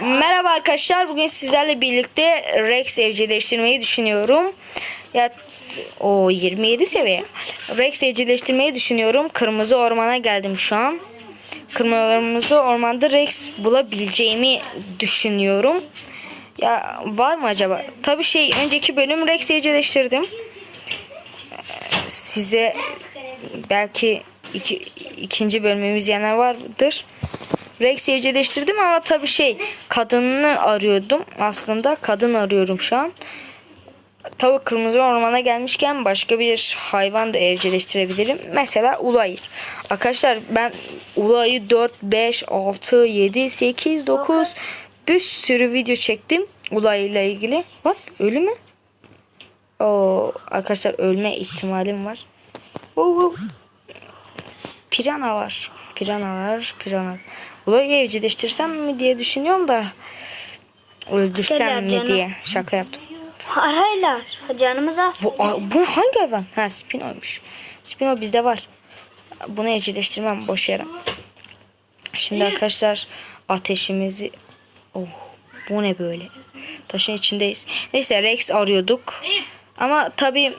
Merhaba arkadaşlar. Bugün sizlerle birlikte Rex evcilleştirmeyi düşünüyorum. Ya o 27 seviye. Rex evcilleştirmeyi düşünüyorum. Kırmızı ormana geldim şu an. Kırmızı ormanda Rex bulabileceğimi düşünüyorum. Ya var mı acaba? Tabii şey önceki bölüm Rex evcilleştirdim. Size belki iki, ikinci bölümümüz izleyenler vardır. Rex evcilleştirdim ama tabii şey kadını arıyordum. Aslında kadın arıyorum şu an. Tabii kırmızı ormana gelmişken başka bir hayvan da evcilleştirebilirim. Mesela ulayır. Arkadaşlar ben ulayı 4, 5, 6, 7, 8, 9 bir sürü video çektim ulayla ilgili. What? Ölü mü? Oo, arkadaşlar ölme ihtimalim var. Oo. Pirana var. Pirana var. Pirana. Ulayı evcilleştirsem mi diye düşünüyorum da öldürsem mi canım. diye şaka yaptım. Arayla canımız az. Bu, bu hangi hayvan? Ha Spino'ymuş. Spino bizde var. Bunu evcilleştirmem boş yere. Şimdi arkadaşlar ateşimizi... Oh bu ne böyle? Taşın içindeyiz. Neyse Rex arıyorduk. Ama tabii...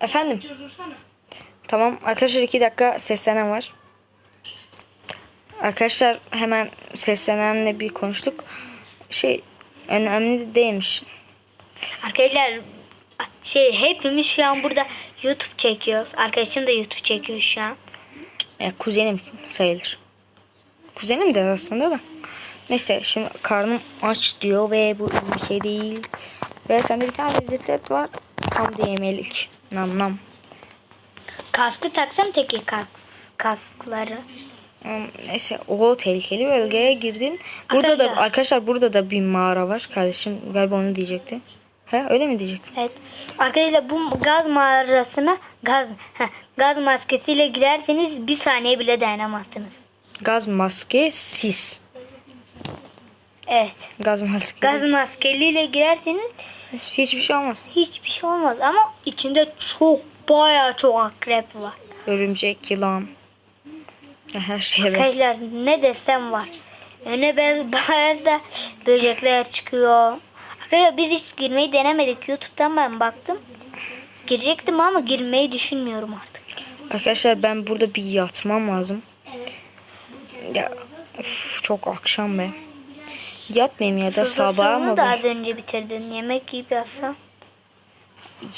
Efendim? Tamam arkadaşlar iki dakika seslenen var. Arkadaşlar hemen seslenenle bir konuştuk. Şey önemli değilmiş. Arkadaşlar şey hepimiz şu an burada YouTube çekiyoruz. Arkadaşım da YouTube çekiyor şu an. Ya kuzenim sayılır. Kuzenim de aslında da. Neyse şimdi karnım aç diyor ve bu iyi bir şey değil. Ve sende bir tane lezzetli et var. Tam da yemelik. Nam nam. Kaskı taksam teki kas, kaskları. Hmm, Neyse o tehlikeli bölgeye girdin. Burada da Arkadaşlar. arkadaşlar burada da bir mağara var. Kardeşim galiba onu diyecekti. He öyle mi diyecektin? Evet. Arkadaşlar bu gaz mağarasına gaz heh, gaz maskesiyle girerseniz bir saniye bile dayanamazsınız. Gaz maske sis. Evet. Gaz maske. Gaz maskeliyle girerseniz Hiçbir şey olmaz. hiçbir şey olmaz ama içinde çok bayağı çok akrep var. Örümcek, yılan. Her şeye benziyor. Arkadaşlar ne desem var. Öne ben bazı böcekler çıkıyor. Arkadaşlar biz hiç girmeyi denemedik. Youtube'dan ben baktım. Girecektim ama girmeyi düşünmüyorum artık. Arkadaşlar ben burada bir yatmam lazım. Ya of, çok akşam be. Yatmayayım ya da sabaha mı? Da az önce bitirdin. Yemek yiyip yatsam.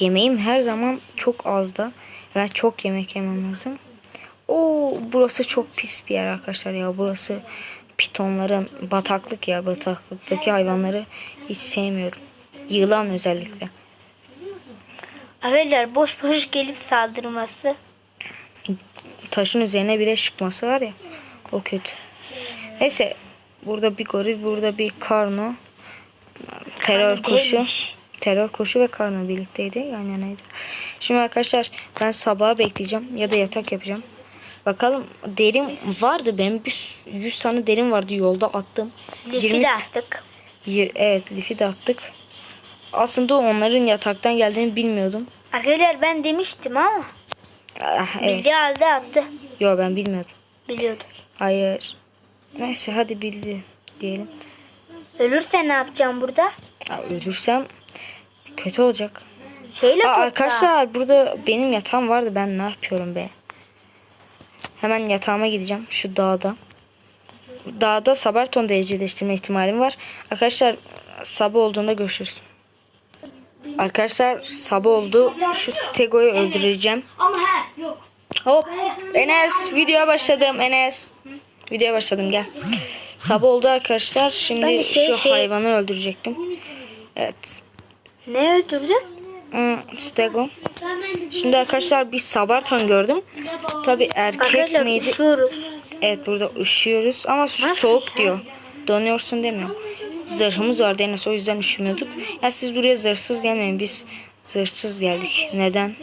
Yemeğim her zaman çok azda. Ben çok yemek yemem lazım. Oo burası çok pis bir yer arkadaşlar ya. Burası pitonların bataklık ya bataklıktaki hayvanları hiç sevmiyorum. Yılan özellikle. Arkadaşlar boş boş gelip saldırması. taşın üzerine bile çıkması var ya. O kötü. Neyse. Burada bir goril, burada bir karno. Terör kuşu. değilmiş. Terör kuşu ve karno birlikteydi. Yan yanaydı. Şimdi arkadaşlar ben sabaha bekleyeceğim. Ya da yatak yapacağım. Bakalım derim vardı benim bir 100 tane derim vardı yolda attım. Lifi 20 de attık. Evet lifi de attık. Aslında onların yataktan geldiğini bilmiyordum. Arkadaşlar ben demiştim ama Ah, evet. bildiği halde attı. Yo ben bilmiyordum. Biliyordum. Hayır. Neyse hadi bildi diyelim. Ölürse ne yapacağım burada? Ya ölürsem kötü olacak. Şeyle Aa, topla. arkadaşlar burada benim yatağım vardı. Ben ne yapıyorum be? Hemen yatağıma gideceğim. Şu dağda. Dağda Sabarton'da evcilleştirme ihtimalim var. Arkadaşlar sabah olduğunda görüşürüz. Arkadaşlar sabah oldu. Şu Stego'yu öldüreceğim. Ama he yok. Hop. Enes videoya başladım. Enes. Videoya başladım gel. Sabah oldu arkadaşlar. Şimdi şey- şu şey- hayvanı öldürecektim. Evet. Ne öldürdün? Hmm, Stego. Şimdi arkadaşlar bir Sabarton gördüm. Tabi erkek Arkadaşlar miydi? üşüyoruz. Evet burada üşüyoruz ama şu soğuk diyor. Donuyorsun demiyor. Zırhımız vardı Enes o yüzden üşümüyorduk. Ya siz buraya zırhsız gelmeyin biz zırhsız geldik. Neden?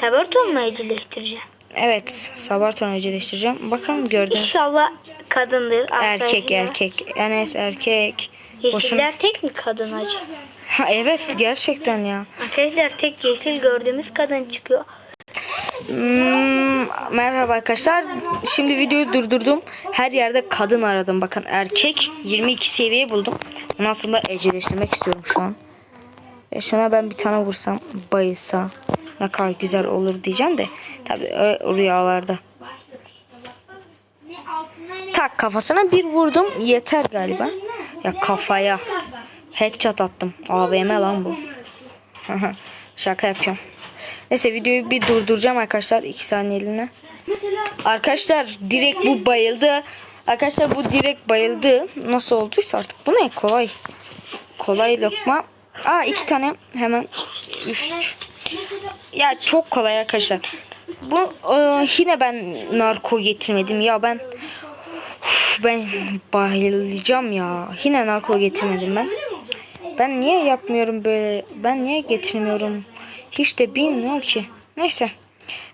Saberton mu evcilleştireceğim? Evet Sabarton öceleştireceğim. Bakalım gördünüz. İnşallah kadındır. Erkek Arkadaşlar. erkek. Enes erkek. Yeşiller tek mi kadın acı? Ha, evet gerçekten ya. Arkadaşlar tek yeşil gördüğümüz kadın çıkıyor. Hmm, merhaba arkadaşlar. Şimdi videoyu durdurdum. Her yerde kadın aradım. Bakın erkek 22 seviye buldum. Onu aslında evcilleştirmek istiyorum şu an. E şuna ben bir tane vursam bayılsa ne kadar güzel olur diyeceğim de. Tabii o rüyalarda. Tak kafasına bir vurdum yeter galiba. Ya kafaya. Headshot attım. AVM lan bu. Şaka yapıyorum. Neyse videoyu bir durduracağım arkadaşlar 2 saniyeliğine. Arkadaşlar direkt bu bayıldı. Arkadaşlar bu direkt bayıldı. Nasıl olduysa artık. Bu ne kolay. Kolay lokma. Aa iki tane hemen. Üç. Ya çok kolay arkadaşlar. Bu e, yine ben narko getirmedim ya ben Uf, ben bayılacağım ya. Yine narko getirmedim ben. Ben niye yapmıyorum böyle? Ben niye getirmiyorum? Hiç de bilmiyorum ki. Neyse.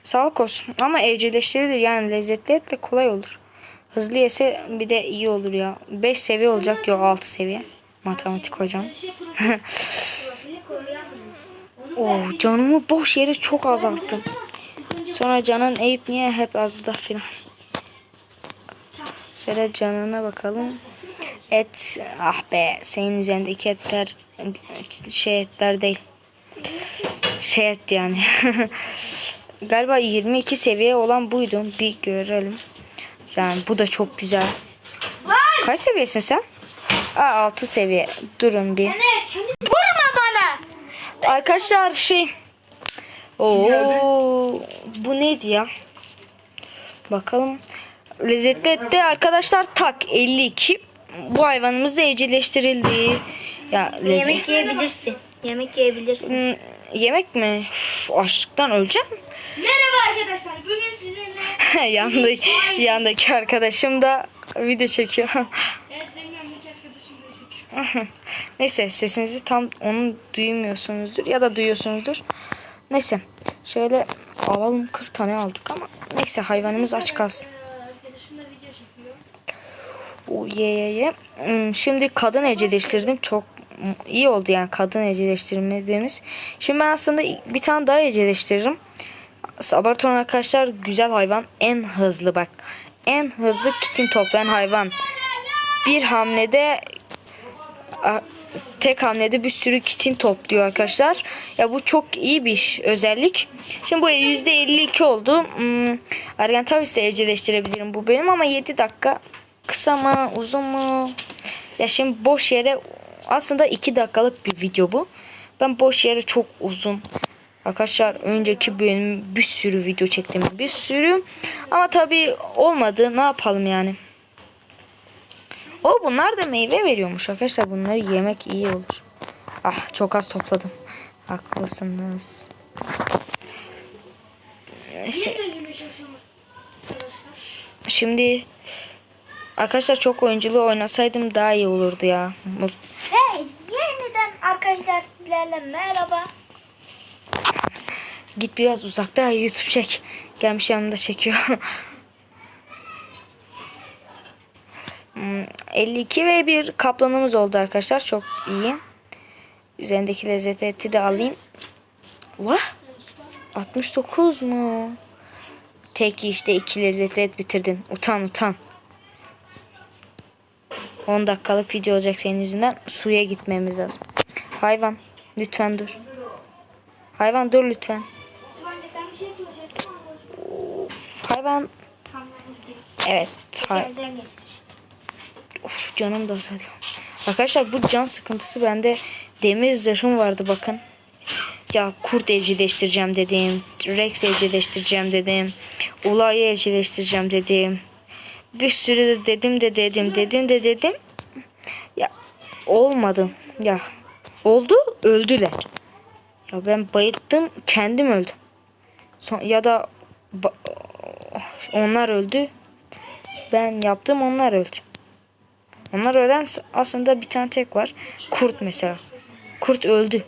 Sağlık olsun. Ama evcilleştirilir yani lezzetli etle kolay olur. Hızlı yese bir de iyi olur ya. 5 seviye olacak yok 6 seviye. Matematik hocam. oh, canımı boş yere çok azalttım. Sonra canın Eyüp niye hep azdı filan. Şöyle canına bakalım. Et ah be senin üzerindeki etler şey etler değil. Şey et yani. Galiba 22 seviye olan buydu. Bir görelim. Yani bu da çok güzel. Kaç seviyesin sen? Aa 6 seviye. Durun bir. Arkadaşlar şey. Oo, bu neydi ya? Bakalım. Lezzetli ette arkadaşlar tak 52. Bu hayvanımız da evcilleştirildi. Ya lezzet. Yemek yiyebilirsin. Yemek yiyebilirsin. Hmm, yemek mi? Üf, açlıktan öleceğim. Merhaba arkadaşlar. Bugün sizinle Yandaki, yandaki arkadaşım da video çekiyor. evet benim yanımdaki arkadaşım da çekiyor. Neyse sesinizi tam onu duymuyorsunuzdur ya da duyuyorsunuzdur. Neyse şöyle alalım 40 tane aldık ama neyse hayvanımız aç kalsın. O ye ye ye. Hmm, Şimdi kadın evcilleştirdim. Çok iyi oldu yani kadın evcilleştirmediğimiz. Şimdi ben aslında bir tane daha evcilleştiririm. Abarton arkadaşlar güzel hayvan. En hızlı bak. En hızlı kitin toplayan hayvan. Bir hamlede tek hamlede bir sürü kitin topluyor arkadaşlar. Ya bu çok iyi bir özellik. Şimdi bu %52 oldu. Hmm, Argentavis'i evcilleştirebilirim bu benim ama 7 dakika kısa mı uzun mu? Ya şimdi boş yere aslında 2 dakikalık bir video bu. Ben boş yere çok uzun Arkadaşlar önceki bölüm bir sürü video çektim. Bir sürü. Ama tabii olmadı. Ne yapalım yani. O bunlar da meyve veriyormuş arkadaşlar. Bunları yemek iyi olur. Ah çok az topladım. Haklısınız. Neyse. Şimdi arkadaşlar çok oyunculuğu oynasaydım daha iyi olurdu ya. Hey yeniden arkadaşlar sizlerle merhaba. Git biraz uzakta YouTube çek. Gelmiş yanımda çekiyor. Hmm, 52 ve bir kaplanımız oldu arkadaşlar. Çok iyi. Üzerindeki lezzet eti de alayım. Vah! 69 mu? Tek işte iki lezzetli et bitirdin. Utan utan. 10 dakikalık video olacak senin yüzünden. Suya gitmemiz lazım. Hayvan lütfen dur. Hayvan dur lütfen. Hayvan. Evet. hay-. Of canım da azalıyor. Arkadaşlar bu can sıkıntısı bende demir zırhım vardı bakın. Ya kurt evcilleştireceğim dedim. Rex evcilleştireceğim dedim. Ulay'ı evcilleştireceğim dedim. Bir sürü de dedim de dedim dedim de dedim. Ya olmadı. Ya oldu öldüler. Ya ben bayılttım kendim öldüm. Son, ya da onlar öldü. Ben yaptım onlar öldü. Onlar ölen aslında bir tane tek var. Kurt mesela. Kurt öldü.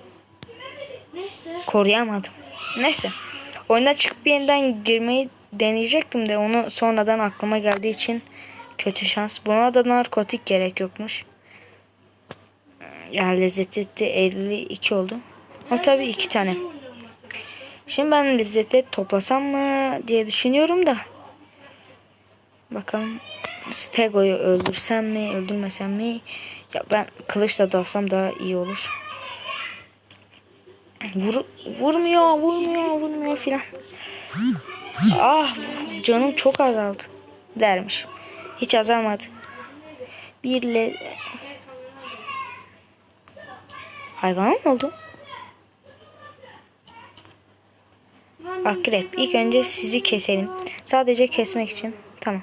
neyse. Koruyamadım. Neyse. Oyuna çıkıp yeniden girmeyi deneyecektim de onu sonradan aklıma geldiği için kötü şans. Buna da narkotik gerek yokmuş. Yani lezzetli etti 52 oldu. Ama tabii iki tane. Şimdi ben lezzetli toplasam mı diye düşünüyorum da. Bakalım Stego'yu öldürsem mi öldürmesem mi? Ya ben kılıçla dalsam daha iyi olur. Vur, vurmuyor vurmuyor vurmuyor filan. Ah canım çok azaldı dermiş. Hiç azalmadı. Bir le... Hayvan mı oldu? Akrep. İlk önce sizi keselim. Sadece kesmek için. Tamam.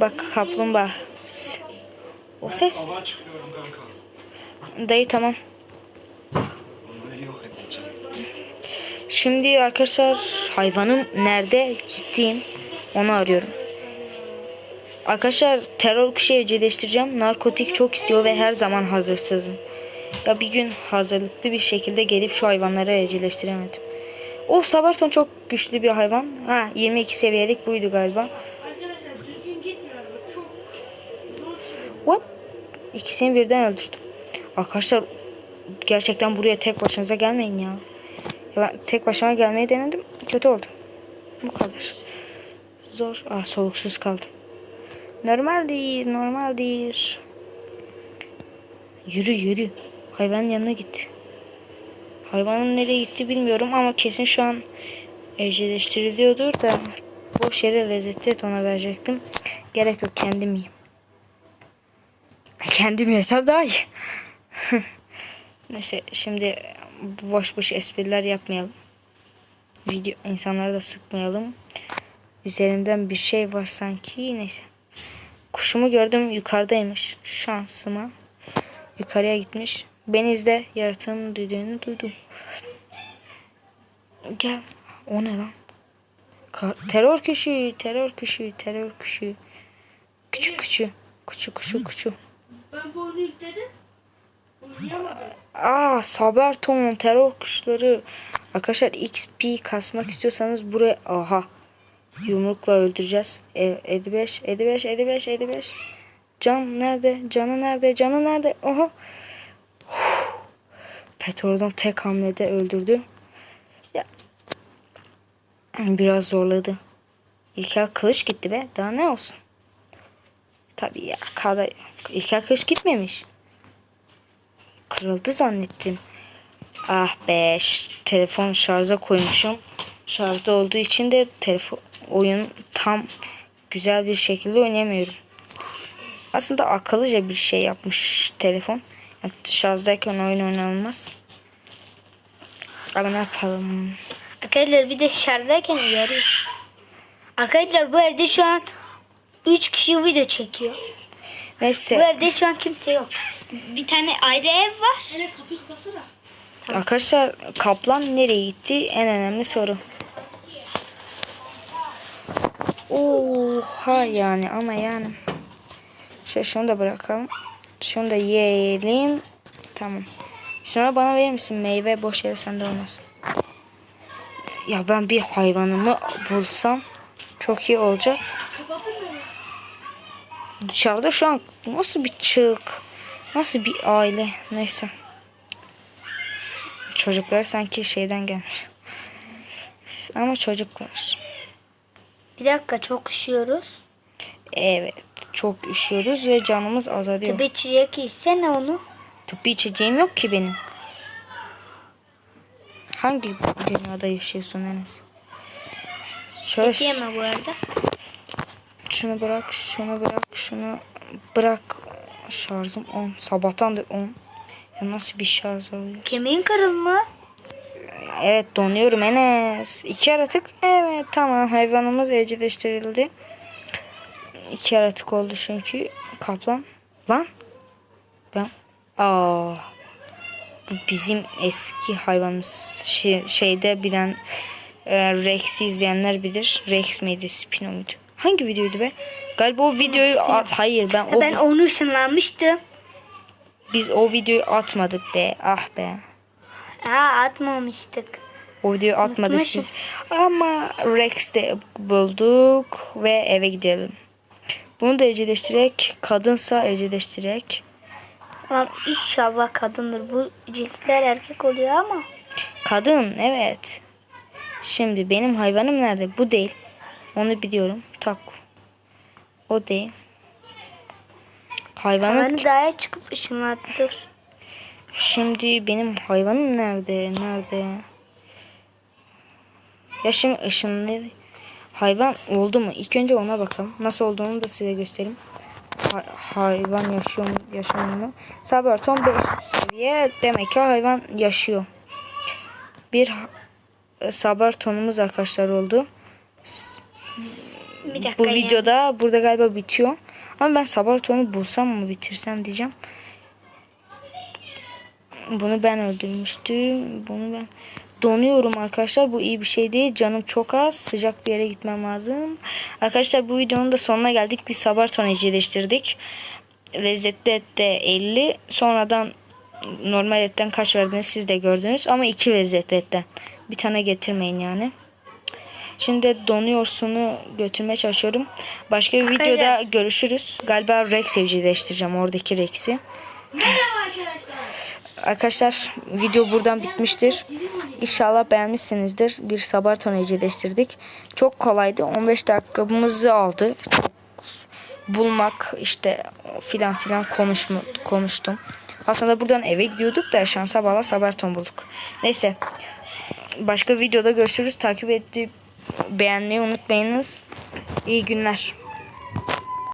Bak kaplumbağa. O ses. Dayı tamam. Şimdi arkadaşlar hayvanım nerede? Ciddiyim. Onu arıyorum. Arkadaşlar terör kuşu evcilleştireceğim. Narkotik çok istiyor ve her zaman hazırsızım. Ya bir gün hazırlıklı bir şekilde gelip şu hayvanları evcilleştiremedim. O Sabarton çok güçlü bir hayvan. Ha 22 seviyelik buydu galiba. What? İkisini birden öldürdüm. Arkadaşlar gerçekten buraya tek başınıza gelmeyin ya. ya ben tek başıma gelmeyi denedim. Kötü oldu. Bu kadar. Zor. Ah soluksuz kaldım. Normal değil. Normal değil. Yürü yürü. Hayvanın yanına git. Hayvanın nereye gitti bilmiyorum ama kesin şu an evcilleştiriliyordur da boş yere lezzetli et ona verecektim. Gerek yok kendim yiyeyim. Kendim yesem daha iyi. Neyse şimdi boş boş espriler yapmayalım. Video insanları da sıkmayalım. Üzerimden bir şey var sanki. Neyse. Kuşumu gördüm yukarıdaymış. Şansıma. Yukarıya gitmiş. Beni izle. Yaratığın düdüğünü duydum. Gel. O ne lan? Ka- terör kuşu, terör kuşu, terör kuşu. Küçük kuşu. Küçük kuşu, kuşu. Ben bu oyunu yükledim. Aa Saberton terör kuşları. Arkadaşlar XP kasmak istiyorsanız buraya aha yumrukla öldüreceğiz. E, 55 55 55 55. Can nerede? Canı nerede? Canı nerede? Uf. Petrol'dan tek hamlede öldürdü. Ya. Biraz zorladı. İlkel kılıç gitti be. Daha ne olsun? Tabii ya. Kada... İlkel kılıç gitmemiş. Kırıldı zannettim. Ah be telefon şarja koymuşum. Şarjda olduğu için de telefon oyun tam güzel bir şekilde oynayamıyorum. Aslında akıllıca bir şey yapmış telefon. Yani şarjdayken oyun oynanılmaz. Ama ne yapalım? Arkadaşlar bir de dışarıdayken uyarıyor. Arkadaşlar bu evde şu an 3 kişi video çekiyor. Bu Neyse evde şu an kimse yok. Bir tane ayrı ev var. Enes kapıyı kapatsana. arkadaşlar kaplan nereye gitti? En önemli soru. Oha yani ama yani. Şöyle şunu da bırakalım. Şunu da yiyelim. Tamam. Şuna bana verir misin meyve boş yere sende olmasın. Ya ben bir hayvanımı bulsam çok iyi olacak. Dışarıda şu an nasıl bir çığlık, nasıl bir aile neyse. Çocuklar sanki şeyden gelmiş. Ama çocuklar. Bir dakika çok üşüyoruz. Evet çok üşüyoruz ve canımız azalıyor. Tabii içecek içsene onu. Tıbbi içeceğim yok ki benim. Hangi dünyada yaşıyorsun Enes? Şöyle Yeme bu arada. Şunu bırak, şunu bırak, şunu bırak. Şarjım 10. Sabahtan da 10. Ya nasıl bir şarj alıyor? Kemiğin kırılma. Evet donuyorum Enes. İki yaratık. Evet tamam hayvanımız evcilleştirildi. İki yaratık oldu çünkü. Kaplan. Lan. Ben. Aa. Bu bizim eski hayvanımız. Şey, şeyde bilen e, Rex'i izleyenler bilir. Rex miydi? Spino muydu? Hangi videoydu be? Galiba o videoyu at. Hayır ben o Ben onu ışınlanmıştım. biz o videoyu atmadık be. Ah be. Aa atmamıştık. O videoyu atmadık Unutmuşum. siz. Ama Rex'te bulduk ve eve gidelim. Bunu da evcilleştirerek, kadınsa evcilleştirerek. Lan inşallah kadındır. Bu cinsler erkek oluyor ama. Kadın evet. Şimdi benim hayvanım nerede? Bu değil. Onu biliyorum. Tak. O değil. Hayvanım Hayvanı dağa çıkıp ışınlattır. Şimdi benim hayvanım nerede? Nerede? Ya şimdi ışınlı hayvan oldu mu? İlk önce ona bakalım. Nasıl olduğunu da size göstereyim. Ha- hayvan yaşıyor mu? Yaşamıyor mu? Saberton 5 seviye. Demek ki hayvan yaşıyor. Bir Saberton'umuz arkadaşlar oldu. Bir dakika Bu ya. videoda burada galiba bitiyor. Ama ben Saberton'u bulsam mı bitirsem diyeceğim. Bunu ben öldürmüştüm. Bunu ben donuyorum arkadaşlar. Bu iyi bir şey değil. Canım çok az. Sıcak bir yere gitmem lazım. Arkadaşlar bu videonun da sonuna geldik. Bir Saberton evcilleştirdik. Lezzetli ette 50. Sonradan normal etten kaç verdiğini siz de gördünüz. Ama iki lezzetli etten. Bir tane getirmeyin yani. Şimdi donuyorsunu götürmeye çalışıyorum. Başka bir videoda görüşürüz. Galiba Rex evcilleştireceğim. Oradaki Rex'i. Merhaba arkadaşlar. Arkadaşlar video buradan bitmiştir. İnşallah beğenmişsinizdir. Bir Sabarton evcilleştirdik. Çok kolaydı. 15 dakikamızı aldı. Bulmak işte filan filan konuşma, konuştum. Aslında buradan eve gidiyorduk da şansa bağla Sabarton bulduk. Neyse. Başka videoda görüşürüz. Takip edip beğenmeyi unutmayınız. İyi günler.